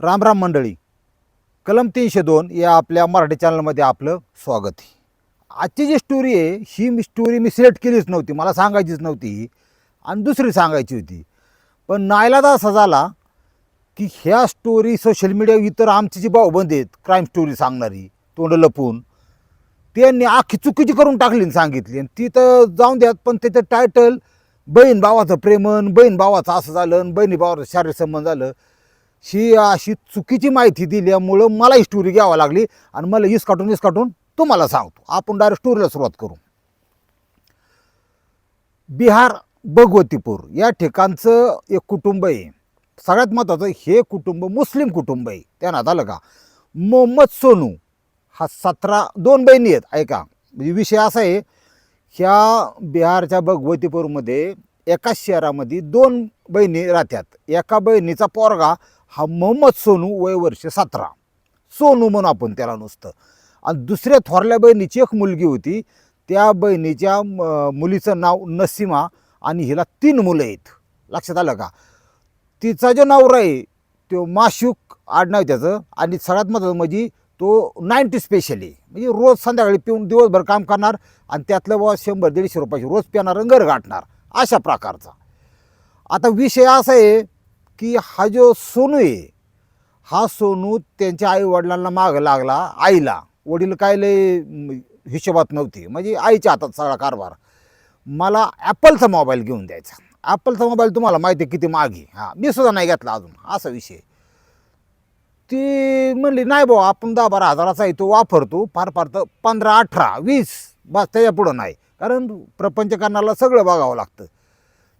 रामराम मंडळी. कलम तीनशे दोन या आपल्या मराठी चॅनलमध्ये आपलं स्वागत आहे. आजची जी स्टोरी आहे ही मी स्टोरी मी सिलेक्ट केलीच नव्हती मला सांगायचीच नव्हती आणि दुसरी सांगायची होती. पण नायलादा असा झाला की ह्या स्टोरी सोशल मीडिया इतर आमची जी भाऊबंद आहेत क्राईम स्टोरी सांगणारी तोंड लपून त्यांनी आखी चुकीची करून टाकली आणि सांगितली. आणि ती तर जाऊन द्यात पण त्याचं टायटल बहीण भावाचं प्रेमन बहीण भावाचं असं झालं आणि बहिणी भावाचं शारीरिक संबंध झालं. ही अशी चुकीची माहिती दिल्यामुळं मला ही स्टोरी घ्यावी लागली आणि मला इस काटून इस काटून तुम्हाला सांगतो. आपण डायरेक्ट स्टोरीला सुरुवात करू. बिहार भगवतीपूर या ठिकाणचं एक कुटुंब आहे. सगळ्यात महत्त्वाचं हे कुटुंब मुस्लिम कुटुंब आहे. त्यांना आलं का? मोहम्मद सोनू. हा सतरा दोन बहिणी आहेत ऐका. म्हणजे विषय असा आहे ह्या बिहारच्या भगवतीपूरमध्ये एकाच शहरामध्ये दोन बहिणी राहतात. एका बहिणीचा पोरगा हा मोहम्मद सोनू वय वर्ष सतरा. सोनू म्हणून आपण त्याला नुसतं. आणि दुसऱ्या थोरल्या बहिणीची एक मुलगी होती. त्या बहिणीच्या म- मुलीचं नाव नसीमा आणि हिला तीन मुलं आहेत. लक्षात आलं का? तिचा जो नवरा आहे तो माशूक आडनाव त्याचं आणि सगळ्यात महत्त्वाचं म्हणजे तो नाईन्टी स्पेशल आहे. म्हणजे रोज संध्याकाळी पिऊन दिवसभर काम करणार आणि त्यातलं बा शंभर दीडशे रुपयाची रोज पिणार घर गाठणार. अशा प्रकारचा. आता विषय असा आहे की हा जो सोनू आहे हा सोनू त्यांच्या आई वडिलांना मागं लागला आईला. वडील काय लय हिशोबात नव्हते. म्हणजे आईच्या हातात सगळा कारभार. मला ॲपलचा मोबाईल घेऊन द्यायचा. ॲपलचा मोबाईल तुम्हाला माहिती आहे किती मागे हां मी सुद्धा नाही घेतला अजून. असा विषय. ती म्हणली नाही भाऊ आपण दहा बारा हजाराचा आहे तो वापरतो. फार फार तर पंधरा अठरा वीस बस त्याच्या पुढं नाही. कारण प्रपंचकारणाला सगळं बघावं लागतं.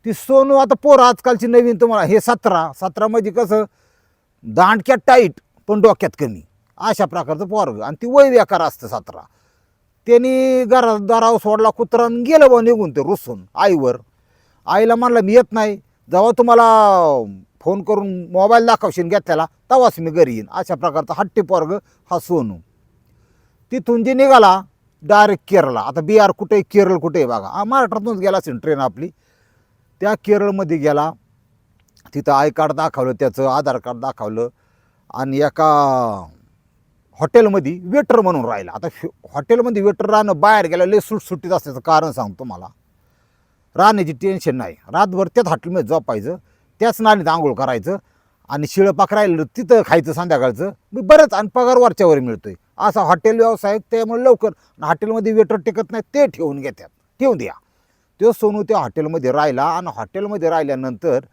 ती सोनू आता पोरं आजकालची नवीन तुम्हाला हे सतरा सतरा म्हणजे कसं दांडक्यात टाईट पण डोक्यात कमी. अशा प्रकारचं पोरग आणि ती वय असतं सतरा. त्यांनी घरा दारावर सोडला कुत्रा गेलं बा निघून ते रुसून आईवर. आईला म्हणलं मी येत नाही. जेव्हा तुम्हाला फोन करून मोबाईल दाखवशील घेतल्याला तेव्हाच मी घरी येईन. अशा प्रकारचा हट्टी पोरग हा सोनू. तिथून जे निघाला डायरेक्ट केरळला. आता बिहार कुठे आहे, केरळ कुठे आहे बघा. हा, महाराष्ट्रातूनच गेला असेल ट्रेन आपली. त्या केरळमध्ये गेला तिथं आय कार्ड दाखवलं त्याचं आधार कार्ड दाखवलं आणि एका हॉटेलमध्ये वेटर म्हणून राहिला. आता हॉटेलमध्ये वेटर राहणं बाहेर गेलं लय सुटसुटीत असल्याचं कारण सांगतो मला राहण्याची टेन्शन नाही. रातभर त्याच हॉटेलमध्ये झोपायचं त्याच नाणीत आंघोळ करायचं आणि शिळंपाख राहिलं तिथं खायचं संध्याकाळचं मी बरंच आणि पगार वरच्यावर मिळतो आहे असा हॉटेल व्यवसाय त्यामुळे लवकर. हॉटेलमध्ये वेटर टिकत नाही ते ठेवून घेतात. ठेवून द्या. तो सोनू त्या हॉटेलमध्ये राहिला आणि हॉटेलमध्ये राहिल्यानंतर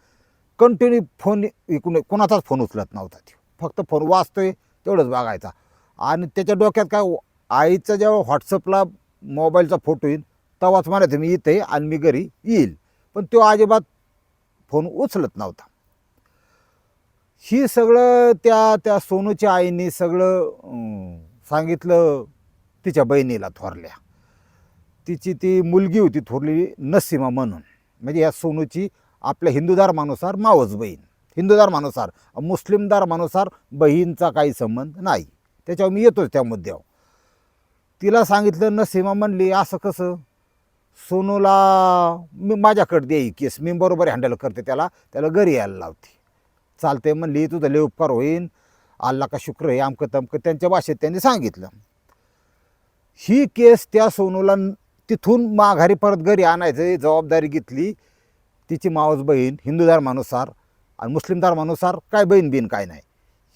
कंटिन्यू फोन इकडून कोणाचाच फोन उचलत नव्हता तो. फक्त फोन वाचतोय तेवढंच बघायचा. आणि त्याच्या डोक्यात काय आईचा जेव्हा व्हॉट्सअपला मोबाईलचा फोटो येईल तेव्हाच म्हणायचं मी इथे आणि मी घरी येईल. पण तो अजिबात फोन उचलत नव्हता. ही सगळं त्या त्या सोनूच्या आईने सगळं सांगितलं तिच्या बहिणीला थोरल्या. तिची ती मुलगी होती थोरली नसीमा म्हणून. म्हणजे या सोनूची आपल्या हिंदू धर्मानुसार मावस बहीण. हिंदू धर्मानुसार मुस्लिम धर्मानुसार बहीणचा काही संबंध नाही. त्याच्यावर मी येतोच त्या मुद्द्यावर. तिला सांगितलं नसीमा म्हणली असं कसं? सोनूला मी माझ्याकडे देई केस. मी बरोबर हँडल करते त्याला. त्याला घरी यायला लावते. चालते म्हणली तुझं लय उपकार होईन. अल्ला का शुक्र आहे आमकं तमकं. त्यांच्या भाषेत त्यांनी सांगितलं. ही केस त्या सोनूला तिथून माघारी परत घरी आणायचं जबाबदारी घेतली. तिची मावस बहीण हिंदू धर्मानुसार आणि मुस्लिम धर्मानुसार काय बहीण बिन काय नाही.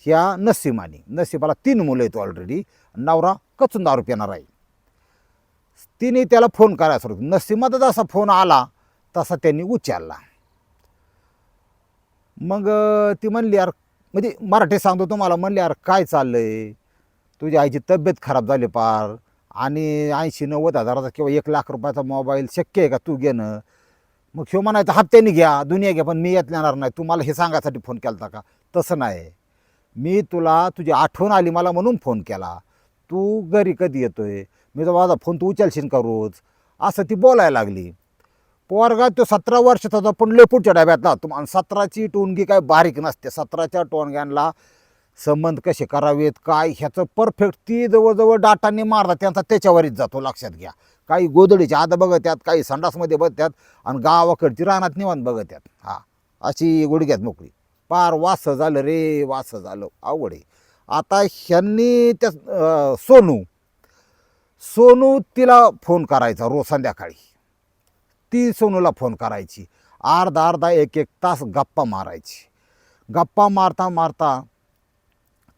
ह्या नसीमानी नसीबाला तीन मुलं आहेत ऑलरेडी नवरा कचून दारू पिणार आहे. तिने त्याला फोन करायला सुरू नसीमाचा जसा फोन आला तसा त्यांनी उचलला. मग ती म्हणली यार म्हणजे मराठी सांगतो तुम्हाला. म्हणली यार काय चाललं आहे तुझ्या आईची तब्येत खराब झाली पार. आणि ऐंशी नव्वद हजाराचा किंवा एक लाख रुपयाचा मोबाईल शक्य आहे का तू घेणं? मग ह्यो म्हणायचं हप्त्याने घ्या दुनिया घ्या पण मी येत येणार नाही. तू मला हे सांगायसाठी फोन केला होता का? तसं नाही. मी तुला तुझी आठवण आली मला म्हणून फोन केला. तू घरी कधी येतोय? मी तर माझा फोन तू उचलशील का रोज? असं ती बोलायला लागली. पोरगा तो सतरा वर्षाचा होता पण लेपूटच्या डब्यातला तुम्हाला सतराची टोणगी काय बारीक नसते. सतराच्या टोणग्यांना संबंध कसे करावेत काय ह्याचं परफेक्ट ती जवळजवळ डाटाने मारला त्यांचा त्याच्यावरच जातो लक्षात घ्या. काही गोधडीचे आत बघत्यात काही संडासमध्ये बघत्यात आणि गावाकडची रानात निवांत बघत्यात. हा अशी गुडघ्यात मोकळी. पार वास झालं रे वास झालं. आवड आहे. आता ह्यांनी त्या सोनू सोनू तिला फोन करायचा रोज संध्याकाळी. ती सोनूला फोन करायची. अर्धा अर्धा एक एक तास गप्पा मारायची. गप्पा मारता मारता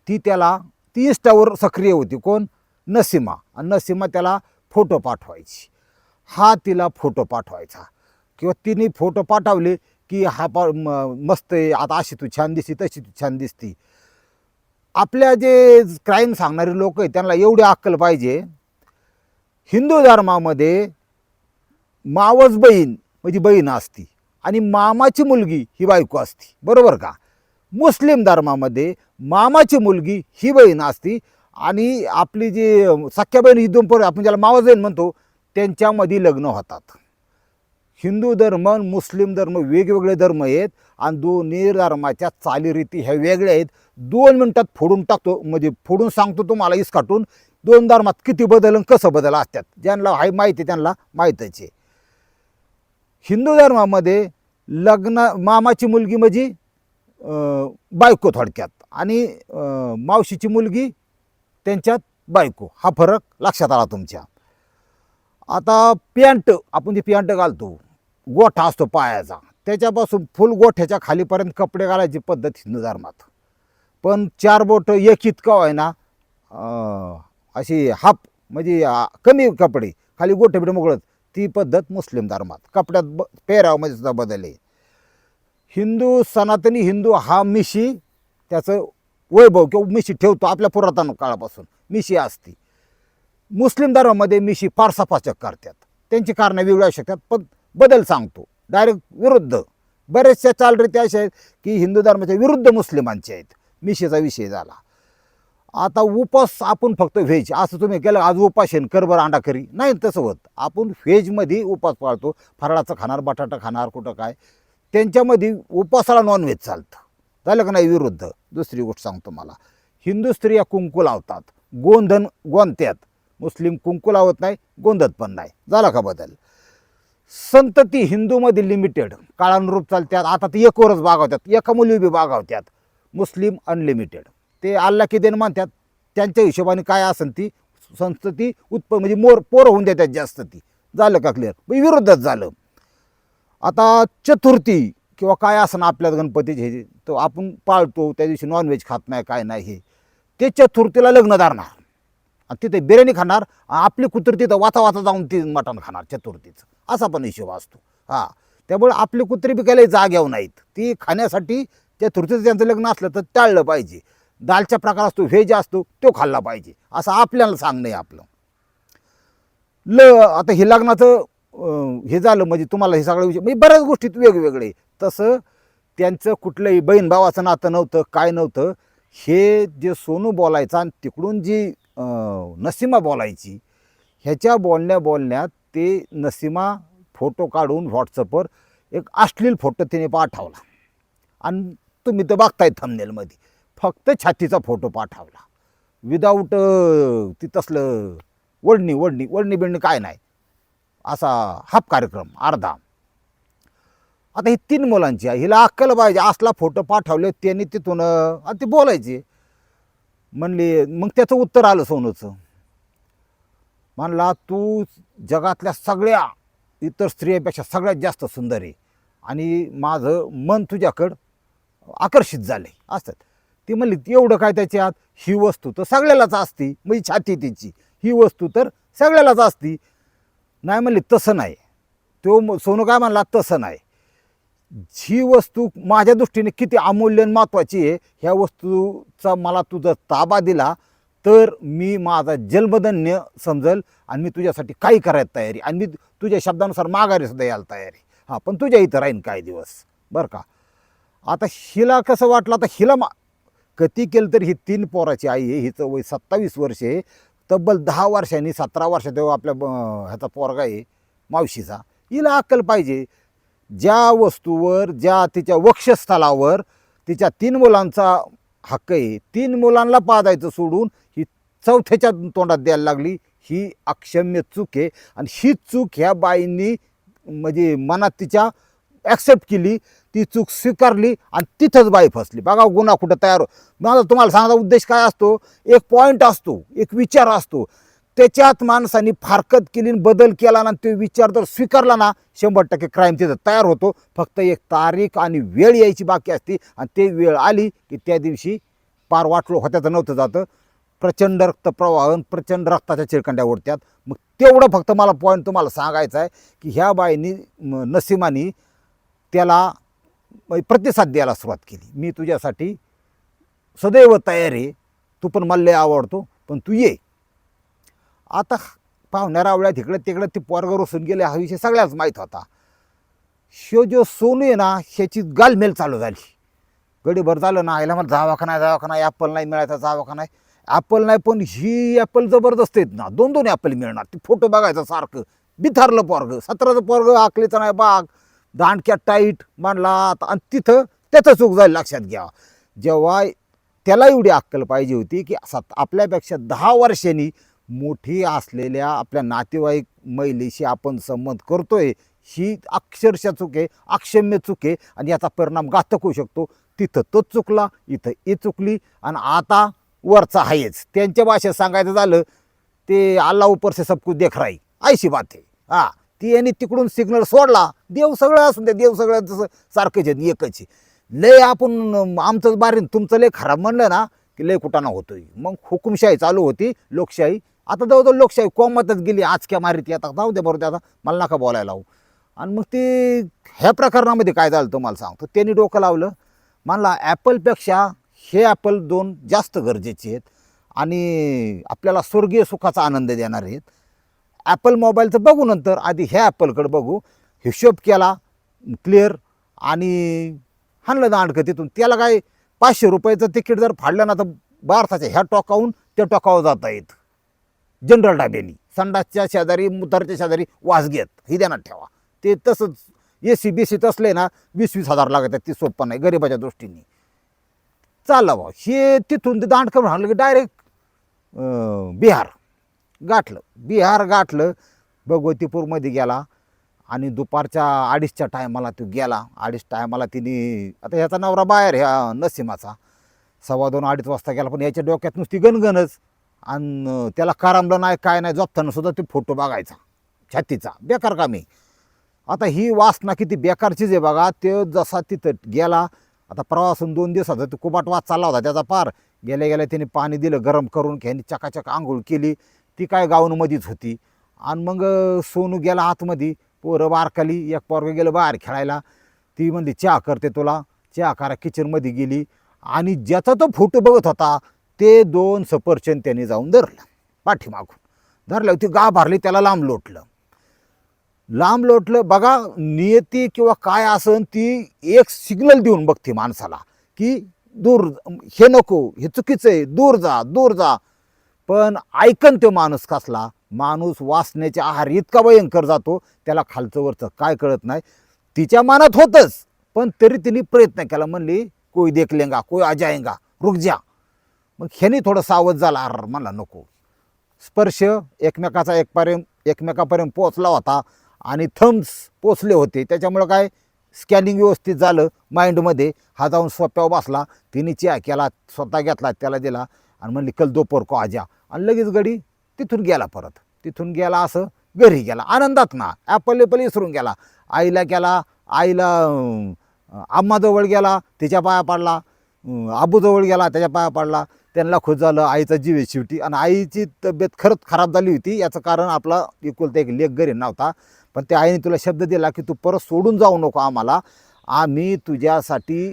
ती त्याला ती इष्टावर सक्रिय होती. कोण? नसीमा. आणि नसीमा त्याला फोटो पाठवायची. हा तिला फोटो पाठवायचा. किंवा तिने फोटो पाठवले की हा पा म- मस्त आहे आता अशी तू छान दिसती तशी तू छान दिसती. आपल्या जे क्राईम सांगणारे लोक आहेत त्यांना एवढी अक्कल पाहिजे. हिंदू धर्मामध्ये मावस बहीण म्हणजे बहीण असती. आणि मामाची मुलगी ही बायको असती. बरोबर का? मुस्लिम धर्मामध्ये मामाची मुलगी ही बहीण असती आणि आपली जी सख्या बहीण ही दोन पोर आपण ज्याला मावस बहीण म्हणतो त्यांच्यामध्ये लग्न होतात. हिंदू धर्म मुस्लिम धर्म वेगवेगळे धर्म आहेत आणि दोन्ही धर्माच्या चालीरीती ह्या वेगळ्या आहेत. दोन मिनटात फोडून टाकतो म्हणजे फोडून सांगतो तुम्हाला इसकाटून दोन धर्मात किती बदल आणि कसं बदल असतात ज्यांना हाय माहिती आहे त्यांना माहीतच आहे. हिंदू धर्मामध्ये लग्न मामाची मुलगी म्हणजे बायको थोडक्यात. आणि मावशीची मुलगी त्यांच्यात बायको. हा फरक लक्षात आला तुमच्या. आता पॅन्ट आपण जे पॅन्ट घालतो गोठा असतो पायाचा. त्याच्यापासून फुल गोठ्याच्या खालीपर्यंत कपडे घालायची पद्धत हिंदू धर्मात पण चार बोट एक इतकं आहे ना अशी हाफ म्हणजे कमी कपडे खाली गोठे बिठे मोकळत ती पद्धत मुस्लिम धर्मात. कपड्यात ब पेहरावमध्ये सुद्धा बदल आहे. हिंदू सनातनी हिंदू हा मिशी त्याचं वैभव किंवा मिशी ठेवतो आपल्या पुरातन काळापासून. मिशी असती. मुस्लिम धर्मामध्ये मिशी फार करतात. त्यांची कारणं वेगळी असू शकतात पण बदल सांगतो. डायरेक्ट विरुद्ध. बऱ्याचशा चालरीती अशा आहेत की हिंदू धर्माच्या विरुद्ध मुस्लिमांचे आहेत. मिशीचा विषय झाला. आता उपास आपण फक्त व्हेज. असं तुम्ही केलं आज उपासेन करबर अंडा करी. नाही तसं होत. आपण व्हेजमध्ये उपास पाळतो. फराळाचं खाणार बटाटा खाणार कुठं काय. त्यांच्यामध्ये उपासाला नॉनव्हेज चालतं. झालं का नाही विरुद्ध? दुसरी गोष्ट सांगतो मला. हिंदू स्त्रिया कुंकू लावतात. गोंधन गोंधत्यात. मुस्लिम कुंकू लावत नाही गोंधत पण नाही. झाला का बदल? संतती हिंदूमध्ये लिमिटेड काळानुरूप चालतात आता ते एकवरच बागावतात एका मुली बी बागावतात मुस्लिम अनलिमिटेड ते अल्ला की देन मानतात त्यांच्या हिशोबाने काय असेल ती? संतती उत्प म्हणजे मोर पोरं होऊन देतात जास्त ती. झालं का क्लिअर विरुद्धच झालं. आता चतुर्थी किंवा काय असं आपल्यात गणपतीचे हे तो आपण पाळतो त्या दिवशी नॉनव्हेज खात नाही काय नाही हे. ते चतुर्थीला लग्न धरणार. आणि तिथे बिर्याणी खाणार आपली कुत्री तिथं वाचा वाचा जाऊन ती मटण खाणार चतुर्थीचं. असा पण हिशोब असतो. हां. त्यामुळे आपली कुत्री बी जाग जाग्यावर नाहीत ती खाण्यासाठी चतुर्थीचं त्यांचं लग्न असलं तर टाळलं पाहिजे. दालचा प्रकार असतो व्हेज असतो तो खाल्ला पाहिजे. असं आपल्याला सांगणं आहे आपलं. ल आता हे लग्नाचं हे झालं म्हणजे तुम्हाला हे सगळं विषय म्हणजे बऱ्याच गोष्टीत वेगवेगळे तसं त्यांचं कुठलंही बहीण भावाचं नातं नव्हतं काय नव्हतं हे जे सोनू बोलायचं आणि तिकडून जी नसीमा बोलायची ह्याच्या बोलण्या बोलण्यात ते नसीमा फोटो काढून व्हॉट्सअपवर एक अश्लील फोटो तिने पाठवला. आणि तुम्ही तर बघताय थंबनेलमध्ये फक्त छातीचा फोटो पाठवला. विदाऊट ती तसलं वडणी वडणी वडणी बिडणी काय नाही. असा हाफ कार्यक्रम अर्धा आता ही तीन मुलांची आहे हिला अक्कल पाहिजे असला फोटो पाठवले त्यांनी तिथून अं, आणि ते बोलायचे. म्हणले मग त्याचं उत्तर आलं सोनूचं. म्हणला तू जगातल्या सगळ्या इतर स्त्रियांपेक्षा सगळ्यात जास्त सुंदर आहे आणि माझं मन तुझ्याकडं आकर्षित झाले असतात ती म्हणली एवढं काय त्याच्यात? ही वस्तू तर सगळ्यालाच असती. म्हणजे छाती तिची. ही वस्तू तर सगळ्यालाच असती. नाही म्हणली तसं नाही. तो म- सोनू काय म्हणला तसं नाही. जी वस्तू माझ्या दृष्टीने किती अमूल्य आणि महत्त्वाची आहे ह्या वस्तूचा मला तुझा ताबा दिला तर मी माझा जन्मधन्य समजल आणि मी तुझ्यासाठी काही करायला तयारी आणि मी तुझ्या शब्दानुसार माघारी सुद्धा यायला तयारी. हां पण तुझ्या इथं राहीन काही दिवस बरं का? आता हिला कसं वाटलं आता हिला मा कधी केलं तर ही तीन पोराची आई आहे हिचं वय सत्तावीस वर्ष आहे तब्बल दहा वर्षांनी सतरा वर्षात तेव्हा आपल्या ह्याचा पोरगा आहे मावशीचा. हिला अक्कल पाहिजे. ज्या वस्तूवर ज्या तिच्या वक्षस्थलावर तिच्या तीन मुलांचा हक्क आहे तीन मुलांना पादायचं सोडून ही चौथ्याच्या तोंडात द्यायला लागली ही अक्षम्य चूक आहे. आणि ही चूक ह्या बाईंनी म्हणजे मनात तिच्या ॲक्सेप्ट केली ती चूक स्वीकारली आणि तिथंच बाई फसली. बघा गुन्हा कुठं तयार हो माझा तुम्हाला सांगायचा उद्देश काय असतो? एक पॉईंट असतो एक विचार असतो. त्याच्यात माणसाने फारकत केली आणि बदल केला ना तो विचार जर स्वीकारला ना शंभर टक्के क्राईम तिथं तयार होतो. फक्त एक तारीख आणि वेळ यायची बाकी असते आणि ते वेळ आली की त्या दिवशी पार वाटलो होत्याचं नव्हतं जातं. प्रचंड रक्तप्रवाह आणि प्रचंड रक्ताच्या चिरकंड्या ओढत्यात मग तेवढं फक्त मला पॉईंट तुम्हाला सांगायचं आहे की ह्या बाईनी नसिमानी त्याला प्रतिसाद द्यायला सुरुवात केली. मी तुझ्यासाठी सदैव तयार आहे. तू पण मला लय आवडतो पण तू ये. आता पाहुण्या रावळ्या तिकडं तिकडं ते पोरगं रोसून गेले हा विषय सगळ्याच माहीत होता. शो जो सोनू आहे ना ह्याची गालमेल चालू झाली. गडीभर झालं ना आईला मला जावा का नाही जावा का नाही ॲपल नाही मिळायचा जावा का नाही. ॲपल नाही पण ही ॲपल जबरदस्त आहेत ना दोन दोन ॲपल मिळणार. ते फोटो बघायचं सारखं. बिथारलं पोरग सतराचं पोरग आकलीचं नाही बाग. दांडक्या टाईट मांडला आता. आणि तिथं त्याचं चूक जाईल लक्षात घ्या. जेव्हा त्याला एवढी अक्कल पाहिजे होती की सत आपल्यापेक्षा दहा वर्षांनी मोठी असलेल्या आपल्या नातेवाईक महिलेशी आपण संमत करतोय ही अक्षरशः चूक आहे अक्षम्य चूक आहे आणि याचा परिणाम घातक होऊ शकतो. तिथं तोच चुकला इथं ही चुकली आणि आता वरचा आहेच त्यांच्या भाषेत सांगायचं झालं ते अल्ला ऊपर से सब कुछ देख राही ऐशी बात आहे. हा. ती यांनी तिकडून सिग्नल सोडला. देव सगळं असून द्या देव सगळं तसं सारखंच आहे एकच आहे. लय आपण आमचंच बारीन तुमचं लय खराब म्हणलं ना की लय कुटाणा होतोय. मग हुकुमशाही चालू होती लोकशाही. आता जवळजवळ लोकशाही कोमातच गेली आजक्या मारीत आता जाऊ दे बरोबर आता मला नका बोलायला लावू. आणि मग ते ह्या प्रकरणामध्ये काय झालं तुम्हाला सांगतो. त्यांनी डोकं लावलं. म्हणला ॲपलपेक्षा हे ॲपल दोन जास्त गरजेचे आहेत आणि आपल्याला स्वर्गीय सुखाचा आनंद देणार आहेत. ॲपल मोबाईलचं बघू नंतर. आधी ह्या ॲपलकडे बघू. हिशोब केला क्लिअर आणि हाणलं दांडकं तिथून. त्याला काय पाचशे रुपयाचं तिकीट जर फाडलं ना तर भारताच्या ह्या टोकाहून त्या टोकावर जाता येत जनरल डाब्यानी संडासच्या शेजारी मुतारच्या शेजारी वास घेत ही ध्यानात ठेवा. ते तसंच ए सी बी सीत असले ना वीस वीस हजार लागत आहेत. ती सोपं नाही गरिबाच्या दृष्टीने. चाललं बा हे तिथून ते दांडकं म्हणलं की डायरेक्ट बिहार. गाठलं. बिहार गाठलं. भगवतीपूरमध्ये गेला आणि दुपारच्या अडीचच्या टायमाला तो गेला. अडीच टायमाला तिने आता ह्याचा नवरा बाहेर ह्या नसीमाचा सव्वा दोन अडीच वाजता गेला पण याच्या डोक्यात नुसती गणगणच आणि त्याला करामलं नाही काय नाही झोपताना सुद्धा ते फोटो बघायचा. छातीचा. बेकार कामी आता ही वासना किती बेकारचीच आहे बघा. ते जसा तिथं गेला आता प्रवासून दोन दिवसाचा तो कुबाट वास चालला होता त्याचा पार. गेल्या गेल्या त्याने पाणी दिलं गरम करून घ्यानी चकाचक आंघोळ केली. ती काय गाऊनमध्येच होती. आणि मग सोनू गेला आतमध्ये. पोरं बारकाली एक पोरगं गेलं बाहेर खेळायला. ती म्हणली चहा करते तुला. चहा करा किचनमध्ये गेली. आणि ज्याचा तो फोटो बघत होता ते दोन सफरचंद त्यांनी जाऊन धरलं पाठीमागून. धरलं ती गा भरली त्याला लांब लोटलं. लांब लोटलं बघा नियती किंवा काय असन ती एक सिग्नल देऊन बघते माणसाला की दूर हे नको हे चुकीचं आहे दूर जा दूर जा. पण ऐकन तो माणूस कसला? माणूस वाचण्याच्या आहार इतका भयंकर जातो त्याला खालचं वरचं काय कळत नाही. तिच्या मनात होतंच पण तरी तिने प्रयत्न केला. म्हणली कोई देख लेंगा कोई आ जाएंगा रुक जा. मग ह्यानी थोडं सावध झाला. अर मला नको. स्पर्श एकमेकाचा एकपर्यंत एकमेकापर्यंत पोचला होता आणि थम्स पोचले होते. त्याच्यामुळं काय? स्कॅनिंग व्यवस्थित झालं माइंडमध्ये. हा जाऊन सोप्यावर बसला. तिने चहा केला स्वतः घेतला त्याला दिला आणि म्हणली कल दोपर को आजा आणि लगेच गडी तिथून गेला परत. तिथून गेला असं घरी गेला. आनंदात ना ॲपल एपल विसरून गेला. आईला गेला आईला आम्माजवळ गेला तिच्या पाया पडला. आबूजवळ गेला त्याच्या पाया पडला. त्यांना खुश झालं आईचा जीव शिवटी शेवटी. आणि आईची तब्येत खरंच खराब झाली होती. याचं कारण आपला एकुलता एक लेख घरी नव्हता. पण त्या आईने तुला शब्द दिला की तू परत सोडून जाऊ नको आम्हाला. आम्ही तुझ्यासाठी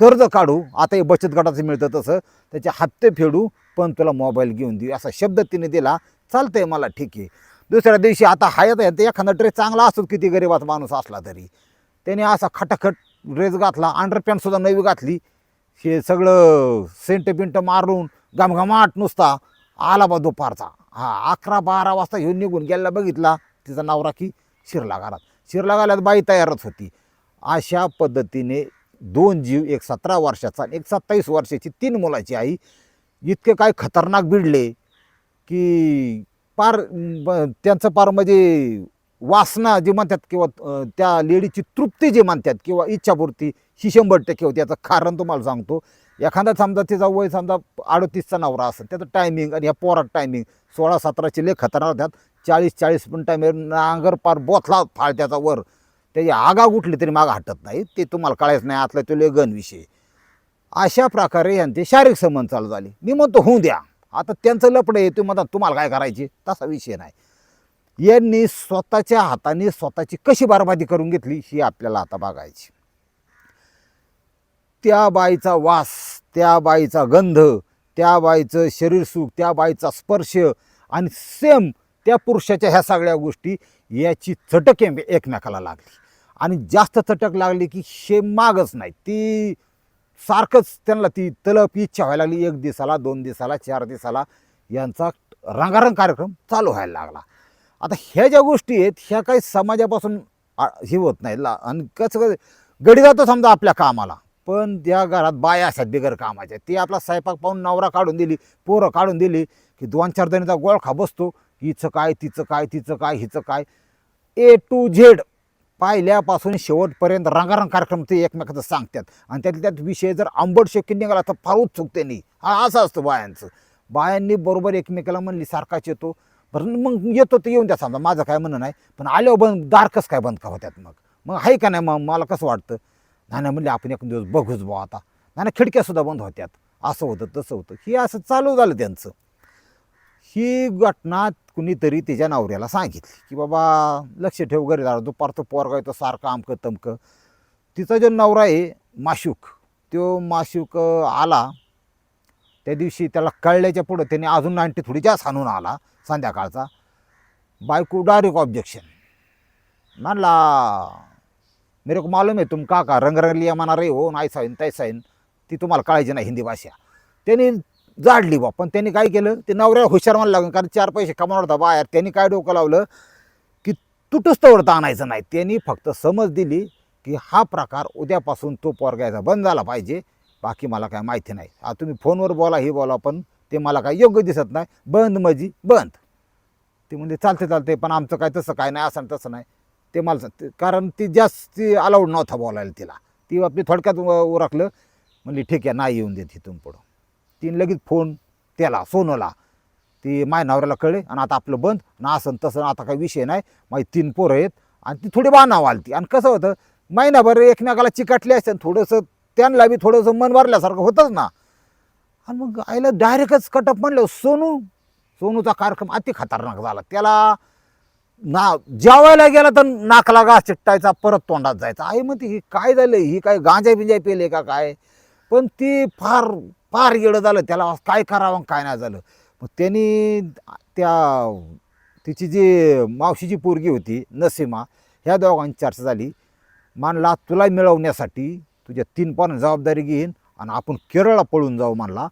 कर्ज काढू. आता हे बचत गटाचं मिळतं तसं. त्याचे हप्ते फेडू. पण तुला मोबाईल घेऊन देऊ. असा शब्द तिने दिला. चालतंय मला ठीक आहे. दुसऱ्या दिवशी आता हायत आहे एखादा ड्रेस चांगला असतो किती गरीबात माणूस असला तरी. त्याने असा खटाखट ड्रेस घातला अंडरपॅन्टसुद्धा नवी घातली. हे सगळं सेंट बिंट मारून घमघमाट नुसता आला बा दुपारचा. हा अकरा बारा वाजता घेऊन निघून गेला बघितला. तिचा नवरा की शिरला घालात शिरला घालात बाई तयारच होती. अशा पद्धतीने दोन जीव एक सतरा वर्षाचा एक सत्तावीस वर्षाची तीन मुलाची आई इतके काय खतरनाक भिडले की पार ब- त्यांचं पार म्हणजे वासना जी म्हणतात किंवा त्या लेडीची तृप्ती जी म्हणतात किंवा इच्छापूर्ती ही शंभर टक्के होती. याचं कारण तुम्हाला सांगतो. एखादा समजा तिचा वय समजा अडतीसचा नवरा असेल त्याचं टायमिंग आणि ह्या पोरात टायमिंग सोळा सतराचे लेख खतरनाक त्यात चाळीस चाळीस पण टायमिंग नांगर पार बोथला फाळ त्याचा वर. त्याची आगा उठली तरी माग हटत नाही ते तुम्हाला कळायचं नाही. आतला तो लेगन विषय अशा प्रकारे यांचे शारीरिक संबंध चालू झाले. मी म्हणतो होऊ द्या. आता त्यांचं लपडं येतो म्हणतात तुम्हाला काय करायचे? तसा विषय नाही. यांनी स्वतःच्या हाताने स्वतःची कशी बरबादी करून घेतली ही आपल्याला आता बघायची. त्या बाईचा वास त्या बाईचा गंध त्या बाईचं शरीर सुख त्या बाईचा स्पर्श आणि सेम त्या पुरुषाच्या ह्या सगळ्या गोष्टी याची चटक एकमेकाला लागली. आणि जास्त चटक लागली की हे मागच नाही. ती सारखंच त्यांना ती तलप इच्छा व्हायला लागली. एक दिवसाला दोन दिवसाला चार दिवसाला यांचा रंगारंग कार्यक्रम चालू व्हायला लागला. आता ह्या ज्या गोष्टी आहेत ह्या काही समाजापासून हे होत नाही ला आणि कसं कसं गडी जातो समजा आपल्या कामाला पण त्या घरात बाया असतात बिगर कामाच्या. ती आपला स्वयंपाक पाहून नवरा काढून दिली पोरं काढून दिली की दोन चार जणीचा गोळखा बसतो हिचं काय तिचं काय तिचं काय हिचं काय. ए टू झेड पाहिल्यापासून शेवटपर्यंत रंगारंग कार्यक्रम ते एकमेकाचं सांगतात. आणि त्यातल्या त्यात विषय जर आंबट शक्य निघाला तर फार उत्सुक त्यांनी हा असं असतं बायांचं. बायांनी बरोबर एकमेकाला म्हणली सारखाच येतो. बरं मग येतो तर येऊन द्या समजा माझं काय म्हणणं नाही. पण आल्यावर बंद दारकस काय बंद का होत्यात मग? मग आहे का नाही मग? मला कसं वाटतं? नाही म्हणले आपण एक दिवस बघूच बुवा आता. नाही खिडक्यासुद्धा बंद होत्यात. असं होतं तसं होतं. हे असं चालू झालं त्यांचं. ही घटना कुणीतरी तिच्या नवऱ्याला सांगितली की बाबा लक्ष ठेव घरी झाला तो पोरगा येतो सारखं आमकं तमकं. तिचा जो नवरा आहे माशूक तो माशूक आला. त्या दिवशी त्याला कळल्याच्या पुढं त्याने अजून नाईन्टी थोडी जास्त आणून आला संध्याकाळचा. बायको डायरेक्ट ऑब्जेक्शन म्हणला मेरे को मालूम है तुम का का रंगरंगली म्हणा रे हो नाही साईन तैसा साईन ती तुम्हाला कळायची नाही हिंदी भाषा. त्याने जाडली बा. पण त्यांनी काय केलं? ते नवऱ्या हुशार म्हणायला लागलं. कारण चार पैसे कमावणार होता बाहेर. त्यांनी काय डोकं लावलं? की तुटूच तोडत आणायचं नाही. त्यांनी फक्त समज दिली की हा प्रकार उद्यापासून तो पोरगायचा बंद झाला पाहिजे. बाकी मला काय माहिती नाही. आता तुम्ही फोनवर बोला हे बोला पण ते मला काय योग्य दिसत नाही. बंद मजी बंद. ते म्हणजे चालते चालते पण आमचं काय तसं काय नाही असं आणि तसं नाही. ते मला कारण ती जास्त अलाउड नव्हता बोलायला तिला. ती आपली थोडक्यात उरकलं. म्हणली ठीक आहे नाही येऊन देत इथून पुढं. तिने लगेच फोन त्याला सोनूला ती माय नवऱ्याला कळले आणि आता आपलं बंद ना असं तसं आता काही विषय नाही. माझी तीन पोरं आहेत आणि ती थोडी बाणाव आली आणि कसं होतं महिनाभर एकमेकाला चिकाटली असते आणि थोडंसं त्यांना बी थोडंसं मन भरल्यासारखं होतंच ना. आणि मग आईला डायरेक्टच कटअप म्हणलं सोनू सोनूचा कार्यक्रम अति खतरनाक झाला. त्याला ना जेवायला गेला तर नाकला गास चिट्टायचा परत तोंडात जायचा. आई म्हणते ही काय झालं? ही काय गांजा बिंजाय पेले का काय? पण ती फार फार येडं झालं. त्याला काय करावं आणि काय नाही झालं. मग त्यांनी त्या तिची जी मावशीची पोरगी होती नसीमा ह्या दोघांची चर्चा झाली. मानला तुला मिळवण्यासाठी तुझ्या तीन पण जबाबदारी घेईन आणि आपण केरळला पळून जाऊ मानला.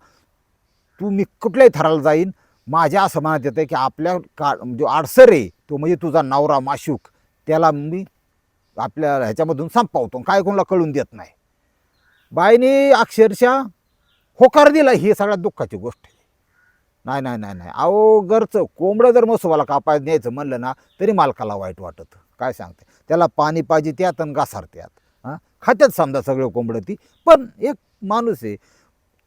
तू मी कुठल्याही थराला जाईन. माझ्या असं म्हणत येतं की आपल्या का जो आडसर आहे तो म्हणजे तुझा नवरा माशूक त्याला मी आपल्या ह्याच्यामधून संपवतो. काय कोणाला कळून देत नाही. बाईने अक्षरशः होकार दिला ही सगळ्यात दुःखाची गोष्ट आहे. नाही नाही नाही नाही. अहो घरचं कोंबडं जर मसोबाला कापाय न्यायचं म्हणलं ना तरी मालकाला वाईट वाटत. काय सांगते? त्याला पाणी पाहिजे त्यात आणि घासार त्यात. हां? खात्यात समजा सगळं कोंबडं ती. पण एक माणूस आहे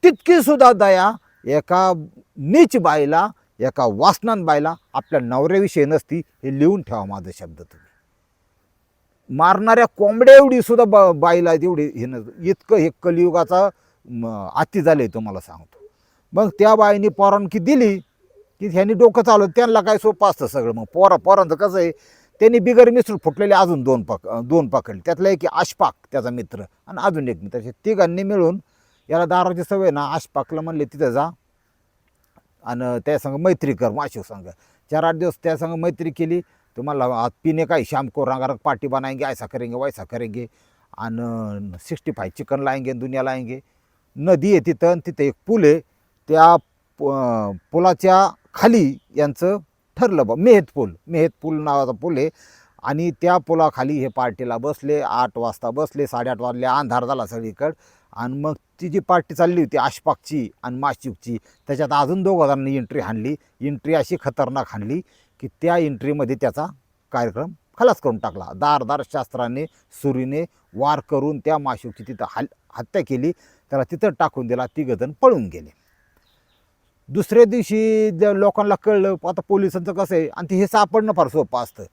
तितकीसुद्धा दया एका नीच बाईला एका वासनान बाईला आपल्या नवऱ्याविषयी नसती हे लिहून ठेवा माझं शब्द तुम्ही. मारणाऱ्या कोंबड्या एवढी सुद्धा ब बाईला तेवढी हे न इतकं हे कलियुगाचा आत्ती झाले तुम्हाला सांगतो. मग त्या बाईने परवानगी दिली की ह्यांनी डोकं चालवलं त्यांना काय सोपं असतं सगळं. मग पोरा पोरांचं कसं आहे त्यांनी बिगर मिसळ फुटलेले अजून दोन पक दोन पकडले. त्यातला एक आशपाक त्याचा मित्र आणि अजून एक मित्र. तिघांनी मिळून याला दाराची सवय ना आशपाकला म्हणले तिथं जा आणि त्या संग मैत्री कर. माशिव संघ चार आठ दिवस त्या संग मैत्री केली. तुम्हाला आज पिणे काय श्यामको रंगारंग पार्टी बनाएंगे ऐसा करेंगे वैसा करेंगे आणि सिक्स्टी फाय चिकन लाएंगे दुनिया लाएंगे. नदी आहे तिथं आणि तिथं एक पूल आहे. त्या पुलाच्या खाली यांचं ठरलं बा मेहत पूल. मेहत पूल नावाचा पूल आहे. आणि त्या पुलाखाली हे पार्टीला बसले आठ वाजता बसले साडेआठ वाजले अंधार झाला सगळीकडं. आणि मग ती जी पार्टी चालली होती आशपाकची आणि माशिकची त्याच्यात अजून दोघ जणांनी एंट्री हाणली. एंट्री अशी खतरनाक हाणली की त्या एंट्रीमध्ये त्याचा कार्यक्रम खलास करून टाकला. दारदार शास्त्राने सुरीने वार करून त्या माशुकची तिथं हल हत्या केली. त्याला तिथं टाकून दिला तिघजण पळून गेले. दुसऱ्या दिवशी ज्या लोकांना कळलं आता पोलिसांचं कसं आहे आणि ते हे सापडणं फार सोपं असतं.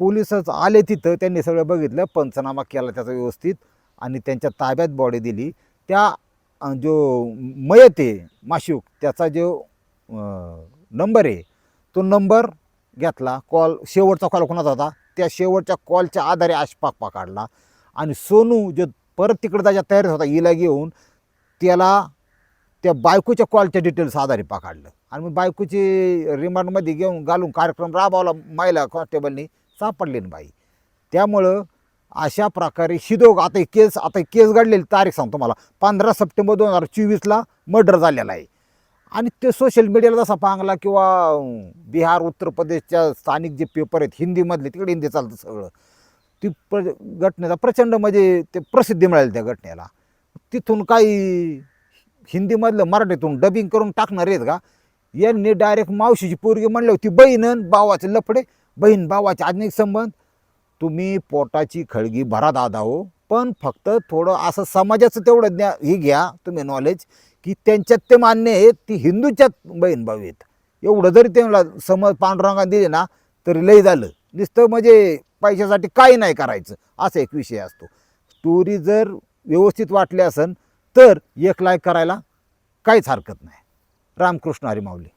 पोलिसच आले तिथं त्यांनी सगळं बघितलं पंचनामा केला त्याचा व्यवस्थित आणि त्यांच्या ताब्यात बॉडी दिली. त्या जो मयत आहे माशूक त्याचा जो नंबर आहे तो नंबर घेतला. कॉल शेवटचा कॉल कोणाचा होता? त्या शेवटच्या कॉलच्या आधारे आशपाक काढला. आणि सोनू जो परत तिकडे जायच्या तयारीत होता हिला घेऊन त्याला त्या बायकोच्या कॉलच्या डिटेल्स आधारे पकडलं. आणि मग बायकोची रिमांडमध्ये घेऊन घालून कार्यक्रम राबवला महिला कॉन्स्टेबलनी सापडली ना बाई. त्यामुळं अशा प्रकारे शिदोग आता केस आता केस घडलेली तारीख सांगतो मला पंधरा सप्टेंबर दोन हजार चोवीसला मर्डर झालेला आहे. आणि ते सोशल मीडियाला जसा पांगला किंवा बिहार उत्तर प्रदेशच्या स्थानिक जे पेपर आहेत हिंदीमधले तिकडे हिंदी चालतं सगळं. ती प्र घटनेचा प्रचंड म्हणजे ते प्रसिद्धी मिळाली त्या घटनेला. तिथून काही हिंदीमधलं मराठीतून डबिंग करून टाकणार आहेत का? यांनी डायरेक्ट मावशीची पोरगी म्हणलं होती बहीण भावाचे लफडे बहीण भावाचे आजनिक संबंध. तुम्ही पोटाची खळगी भरा दादा हो पण फक्त थोडं असं समाजाचं तेवढं ज्ञा हे घ्या तुम्ही नॉलेज की त्यांच्यात ते मान्य आहेत ती हिंदूच्यात बहीण भाऊ आहेत. एवढं जरी त्यांना समज पांडुरंगा दिले ना तरी लय झालं. नुसतं म्हणजे पैशासाठी काही नाही करायचं असा एक विषय असतो. स्टोरी जर व्यवस्थित वाटले असन तर एक लाईक करायला काहीच हरकत नाही. रामकृष्ण हरी माऊली.